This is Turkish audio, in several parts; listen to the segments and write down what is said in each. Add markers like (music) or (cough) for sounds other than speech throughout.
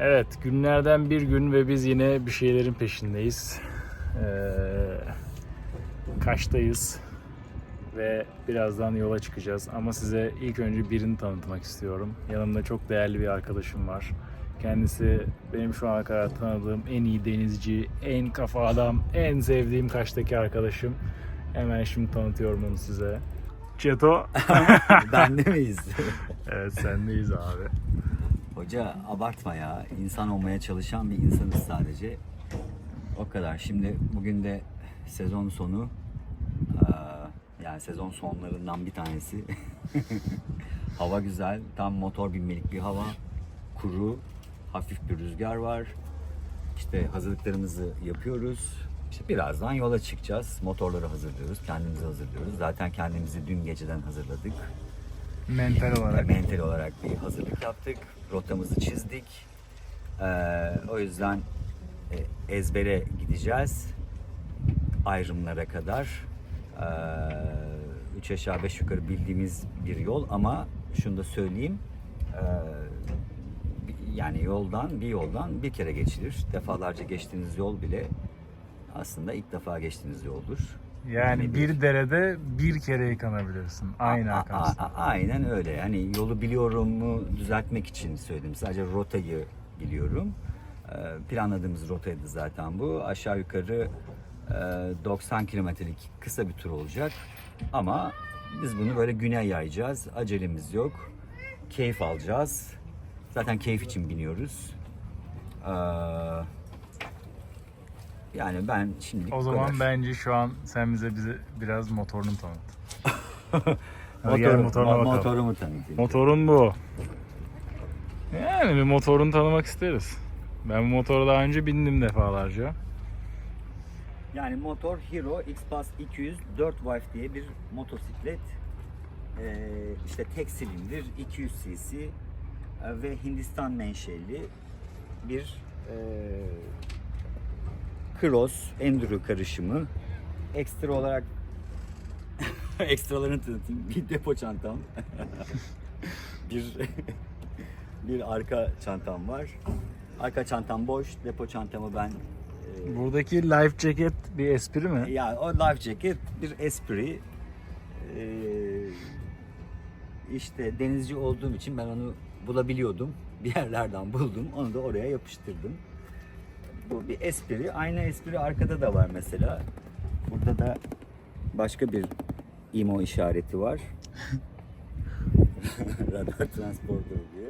Evet, günlerden bir gün ve biz yine bir şeylerin peşindeyiz. Ee, Kaş'tayız ve birazdan yola çıkacağız. Ama size ilk önce birini tanıtmak istiyorum. Yanımda çok değerli bir arkadaşım var. Kendisi benim şu ana kadar tanıdığım en iyi denizci, en kafa adam, en sevdiğim Kaş'taki arkadaşım. Hemen şimdi tanıtıyorum onu size. Çeto. (laughs) Bende miyiz? evet sendeyiz abi. Hoca abartma ya. İnsan olmaya çalışan bir insanız sadece. O kadar. Şimdi bugün de sezon sonu. Eee, Yani sezon sonlarından bir tanesi. (laughs) hava güzel. Tam motor binmelik bir hava. Kuru. Hafif bir rüzgar var. İşte hazırlıklarımızı yapıyoruz. İşte birazdan yola çıkacağız. Motorları hazırlıyoruz. Kendimizi hazırlıyoruz. Zaten kendimizi dün geceden hazırladık. Mental olarak. Mental olarak bir hazırlık yaptık. Rotamızı çizdik. Ee, o yüzden e, ezbere gideceğiz. Ayrımlara kadar. Ee, üç aşağı beş yukarı bildiğimiz bir yol ama şunu da söyleyeyim. Bir- yani yoldan bir yoldan bir kere geçilir. Defalarca geçtiğiniz yol bile aslında ilk defa geçtiğiniz yoldur. Yani bir derede bir kere yıkanabilirsin. Aynı A- a- akarsın. a- aynen öyle. Yani yolu biliyorum mu düzeltmek için söyledim. Sadece rotayı biliyorum. Ee, Planladığımız rotaydı zaten bu. Aşağı yukarı e, 90 kilometrelik kısa bir tur olacak. Ama biz bunu böyle güne yayacağız. Acelemiz yok. Keyif alacağız. Zaten keyif için biniyoruz. Ee, Yani ben şimdi O zaman bence şu an sen bize bize biraz motorunu tanıt. (laughs) Gel Motor, motoruna mo- bakalım. motorumu tanıtayım. Motorun bu. Yani bir motorunu tanımak isteriz. Ben bu motora daha önce bindim defalarca. Yani motor Hero X-Pass 200 4 valve diye bir motosiklet. Ee, işte tek silindir 200 cc e, ve Hindistan menşeli bir e, cross enduro karışımı. Ekstra olarak (laughs) ekstralarını tanıtayım. Bir depo çantam. (laughs) bir bir arka çantam var. Arka çantam boş. Depo çantamı ben e, Buradaki life jacket bir espri mi? ya o life jacket bir espri. Ee, işte denizci olduğum için ben onu bulabiliyordum. Bir yerlerden buldum. Onu da oraya yapıştırdım. Bu bir espri. Aynı espri arkada da var mesela. Burada da başka bir IMO işareti var. (laughs) Radar transporter diye.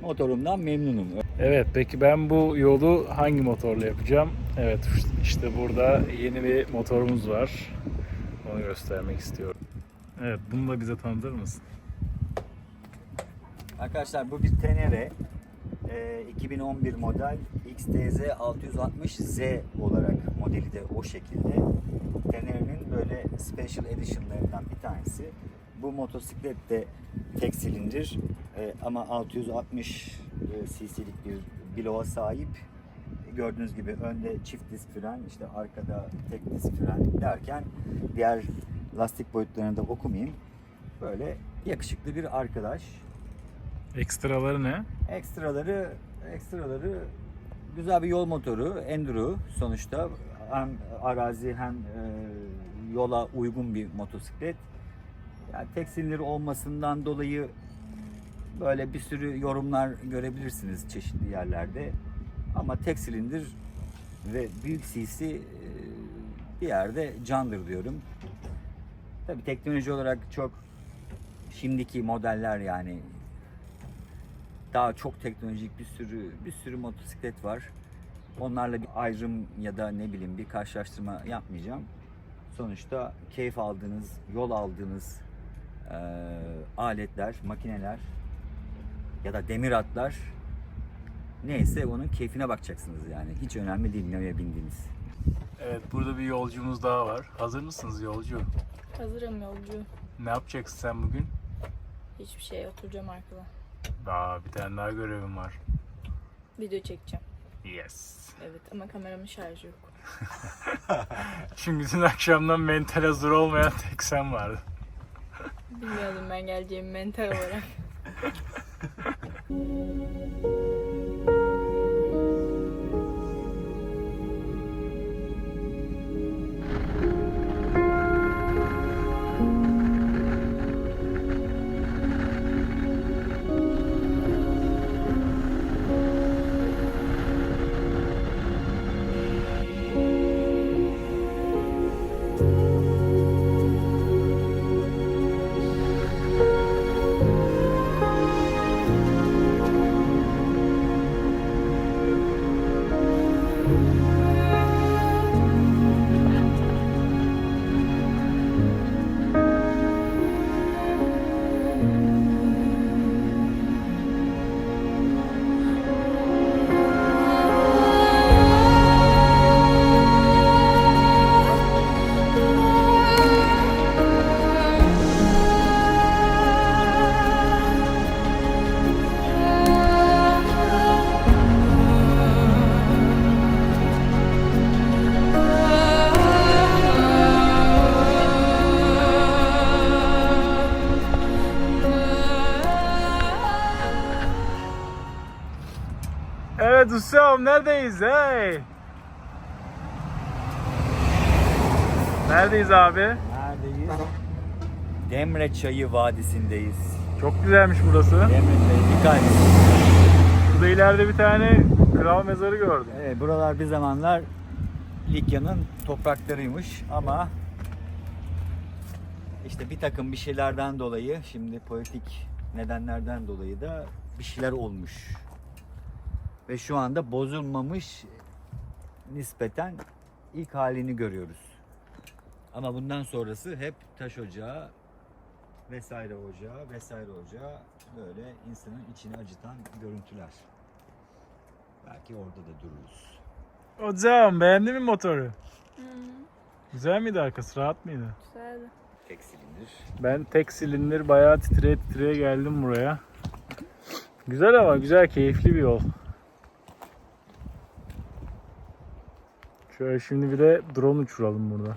Motorumdan memnunum. Evet peki ben bu yolu hangi motorla yapacağım? Evet işte burada yeni bir motorumuz var. Onu göstermek istiyorum. Evet bunu da bize tanıtır mısın? Arkadaşlar bu bir Tenere. Ee, 2011 model XTZ 660Z olarak modeli de o şekilde. Tenere'nin böyle special edition'larından bir tanesi. Bu motosiklet de tek silindir e, ama 660 e, cc'lik bir bloğa sahip. Gördüğünüz gibi önde çift disk fren, işte arkada tek disk fren derken diğer lastik boyutlarını da okumayayım. Böyle yakışıklı bir arkadaş. Ekstraları ne? Ekstraları ekstraları güzel bir yol motoru, enduro sonuçta hem arazi hem e, yola uygun bir motosiklet. Yani tek silindir olmasından dolayı böyle bir sürü yorumlar görebilirsiniz çeşitli yerlerde. Ama tek silindir ve büyük CC e, bir yerde candır diyorum. Tabii teknoloji olarak çok şimdiki modeller yani daha çok teknolojik bir sürü bir sürü motosiklet var. Onlarla bir ayrım ya da ne bileyim bir karşılaştırma yapmayacağım. Sonuçta keyif aldığınız, yol aldığınız eee, aletler, makineler ya da demir atlar neyse onun keyfine bakacaksınız yani. Hiç önemli değil nereye bindiğiniz. Evet burada bir yolcumuz daha var. Hazır mısınız yolcu? Hazırım yolcu. Ne yapacaksın sen bugün? Hiçbir şey oturacağım arkada. Daha bir tane daha görevim var. Video çekeceğim. Yes. Evet ama kameramın şarjı yok. (laughs) Çünkü bütün akşamdan mental hazır olmayan tek sen vardın. Bilmiyordum ben geleceğimi mental olarak. (laughs) Evet ustam neredeyiz hey? Neredeyiz abi? Neredeyiz? Demre Çayı Vadisi'ndeyiz. Çok güzelmiş burası. Demre Çayı dikkat. Burada ileride bir tane kral mezarı gördüm. Evet, buralar bir zamanlar Likya'nın topraklarıymış ama işte bir takım bir şeylerden dolayı şimdi politik nedenlerden dolayı da bir şeyler olmuş. Ve şu anda bozulmamış nispeten ilk halini görüyoruz. Ama bundan sonrası hep taş ocağı vesaire ocağı vesaire ocağı böyle insanın içini acıtan görüntüler. Belki orada da dururuz. Hocam beğendin mi motoru? Hı, Güzel miydi arkası? Rahat mıydı? güzeldi. Tek silindir. Ben tek silindir bayağı titreye titreye geldim buraya. Güzel ama güzel keyifli bir yol. Şöyle şimdi bir de drone uçuralım burada.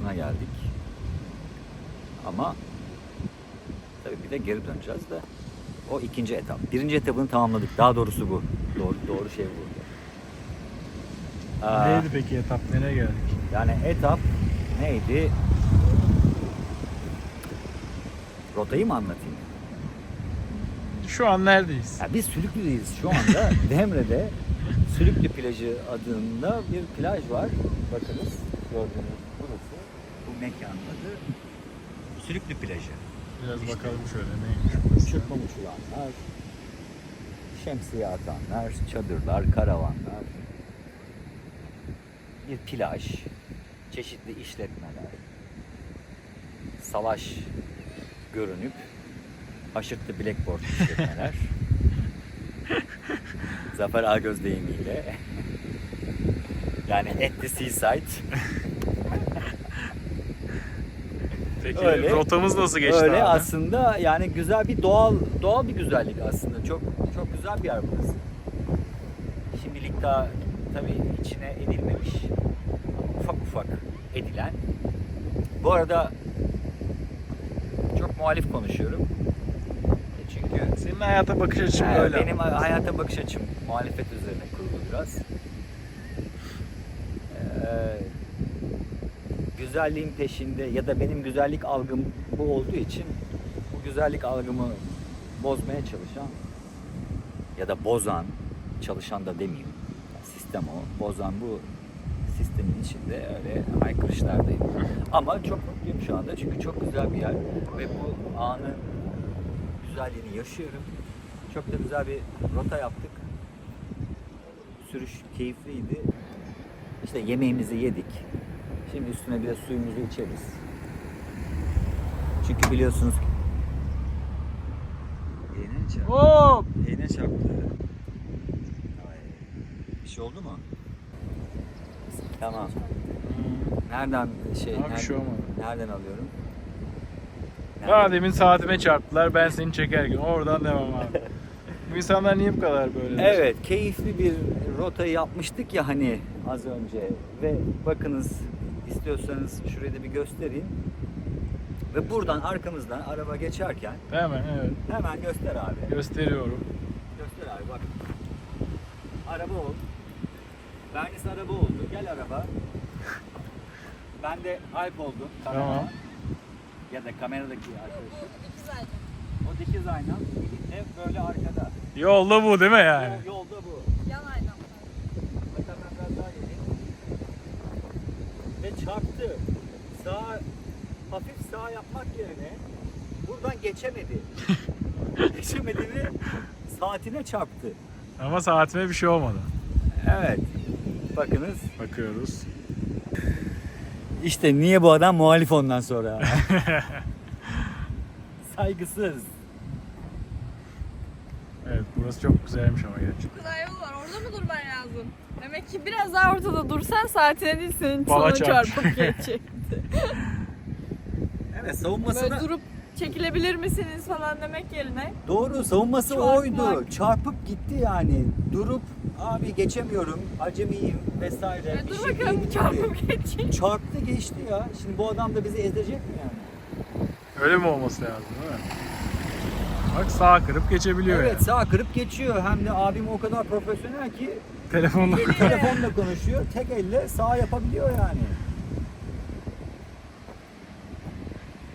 Noktasına geldik. Ama tabii bir de geri döneceğiz de o ikinci etap. Birinci etabını tamamladık. Daha doğrusu bu. Doğru doğru şey bu. Aa, Neydi peki etap? Nereye geldik? yani etap neydi? Rotayı mı anlatayım? Şu an neredeyiz? Ya biz Sülüklü'deyiz şu anda. (laughs) Demre'de Sülüklü plajı adında bir plaj var. Bakınız gördüğünüz mekanın adı Sülüklü plajı. Biraz bakalım şöyle neymiş. Çırpma uçulanlar, şemsiye atanlar, çadırlar, karavanlar, bir plaj, çeşitli işletmeler, salaş görünüp aşırtı blackboard işletmeler. (laughs) Zafer Ağgöz deyimiyle. Yani at the seaside. (laughs) Peki Öyle. rotamız nasıl geçti Öyle abi? aslında yani güzel bir doğal doğal bir güzellik aslında. Çok çok güzel bir yer burası. Şimdilik daha tabii içine edilmemiş. Ufak ufak edilen. Bu arada çok muhalif konuşuyorum. E Çünkü Senin hayata bakış açın Ha, böyle. Benim hayata bakış açım muhalefet üzerine kurulu biraz. Ee, güzelliğin peşinde ya da benim güzellik algım bu olduğu için bu güzellik algımı bozmaya çalışan ya da bozan, çalışan da demeyeyim. Yani sistem o. Bozan bu sistemin içinde öyle haykırışlardayım. Ama çok mutluyum şu anda çünkü çok güzel bir yer ve bu anı güzelliğini yaşıyorum. Çok da güzel bir rota yaptık. Sürüş keyifliydi. İşte yemeğimizi yedik. Şimdi üstüne bir de suyumuzu içeriz. Çünkü biliyorsunuz Eğne çarptı. Hop! Eğne çarptı. Ay. Bir şey oldu mu? Tamam. Nereden şey Abi nereden, şey olmadı. nereden alıyorum? Daha demin saatime çarptılar ben seni çekerken oradan devam abi. Bu (laughs) insanlar niye bu kadar böyle? Evet, keyifli bir rota yapmıştık ya hani az önce ve bakınız istiyorsanız şurayı da bir göstereyim. Ve buradan arkamızdan araba geçerken Hemen evet. hemen göster abi. Gösteriyorum. Göster abi bak. Araba ol. Bernis araba oldu. Gel araba. Ben de Alp oldum. kameraman. Tamam. Ya da kameradaki arkadaşım. O dikiz ayna. Ev böyle arkada. Yolda bu değil mi yani? Yol- Yolda bu. Yan aynen. Hatta ben biraz daha geleyim. Ve çarptı. Sağ, hafif sağ yapmak yerine buradan geçemedi. (laughs) geçemedi ve saatine çarptı. Ama saatime bir şey olmadı. Evet. Bakınız. Bakıyoruz. İşte niye bu adam muhalif ondan sonra? (laughs) Saygısız. Evet burası çok güzelmiş ama gerçekten. Bu kadar yol var. Orada mı durman lazım? Demek ki biraz daha ortada dursan saatine değil senin sana çarp. çarpıp geçecek. (laughs) Evet savunmasına Böyle durup çekilebilir misiniz falan demek yerine. doğru savunması Çarpmak. oydu. Çarpıp gitti yani. Durup abi geçemiyorum, acemiyim vesaire. Ya bir dur şey bakalım değil çarpıp geçecek. Çarptı geçti ya. Şimdi bu adam da bizi ezecek mi yani? Öyle mi olması lazım değil mi? Bak sağ kırıp geçebiliyor Evet yani. sağ kırıp geçiyor. Hem de abim o kadar profesyonel ki Telefonla. telefonla konuşuyor. Tek elle sağ yapabiliyor yani.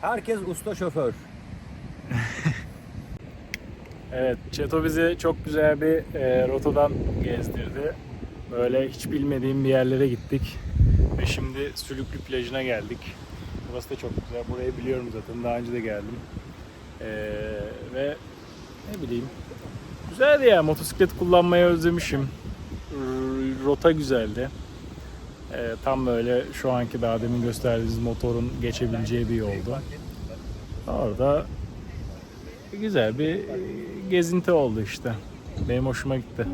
Herkes usta şoför. (laughs) Evet, Çeto bizi çok güzel bir e, rotadan gezdirdi. Böyle hiç bilmediğim bir yerlere gittik. Ve şimdi Sülüklü plajına geldik. Burası da çok güzel. Burayı biliyorum zaten. Daha önce de geldim. E, ve ne bileyim. Güzeldi ya. Motosiklet kullanmayı özlemişim. Rota güzeldi. E, tam böyle şu anki daha demin gösterdiğiniz motorun geçebileceği bir yoldu. Orada güzel bir gezinti oldu işte. Benim hoşuma gitti.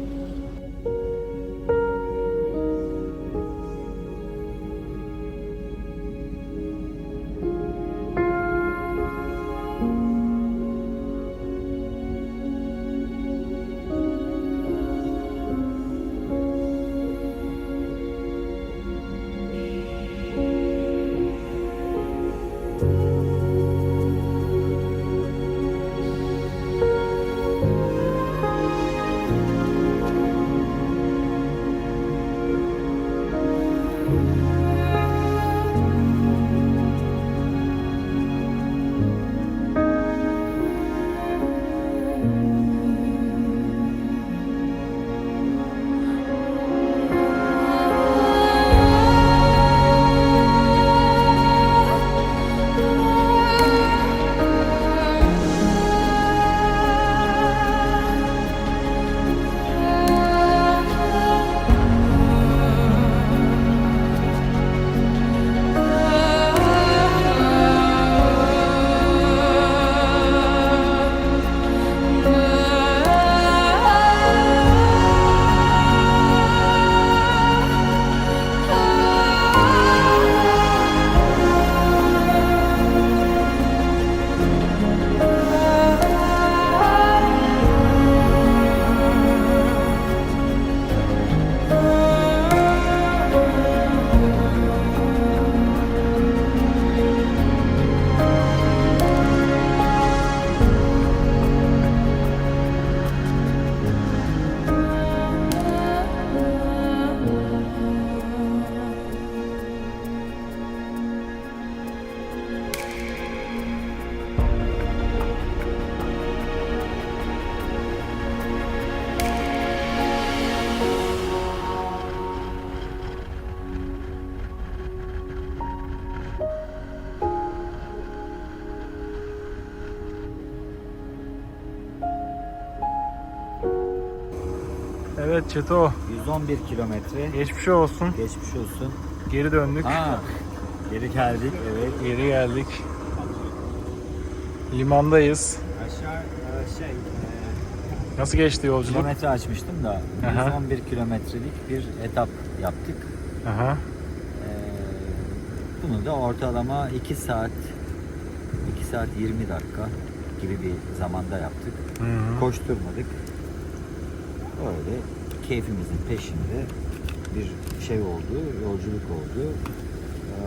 Çeto 111 kilometre. geçmiş olsun. Geçmiş olsun. Geri döndük. Ha, geri geldik evet. Geri geldik. Limandayız. Aşağı e, şey Nasıl geçti yolculuk? kilometre açmıştım da Aha. 111 kilometrelik bir etap yaptık. Aha. Ee, bunu da ortalama 2 saat 2 saat 20 dakika gibi bir zamanda yaptık. Hı hı. Koşturmadık. Öyle keyfimizin peşinde bir şey oldu, yolculuk oldu. Ee,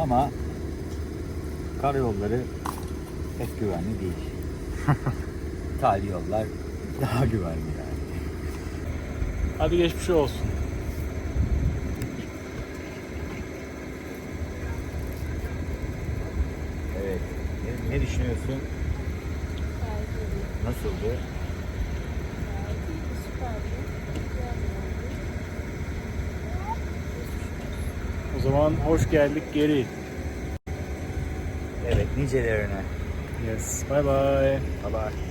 ama karayolları pek güvenli değil. (laughs) Tali yollar daha güvenli yani. Hadi geçmiş olsun. Evet. Ne, ne düşünüyorsun? Nasıldı? O zaman hoş geldik geri. Evet, nicelerine. Yes. Bye bye. Bye bye.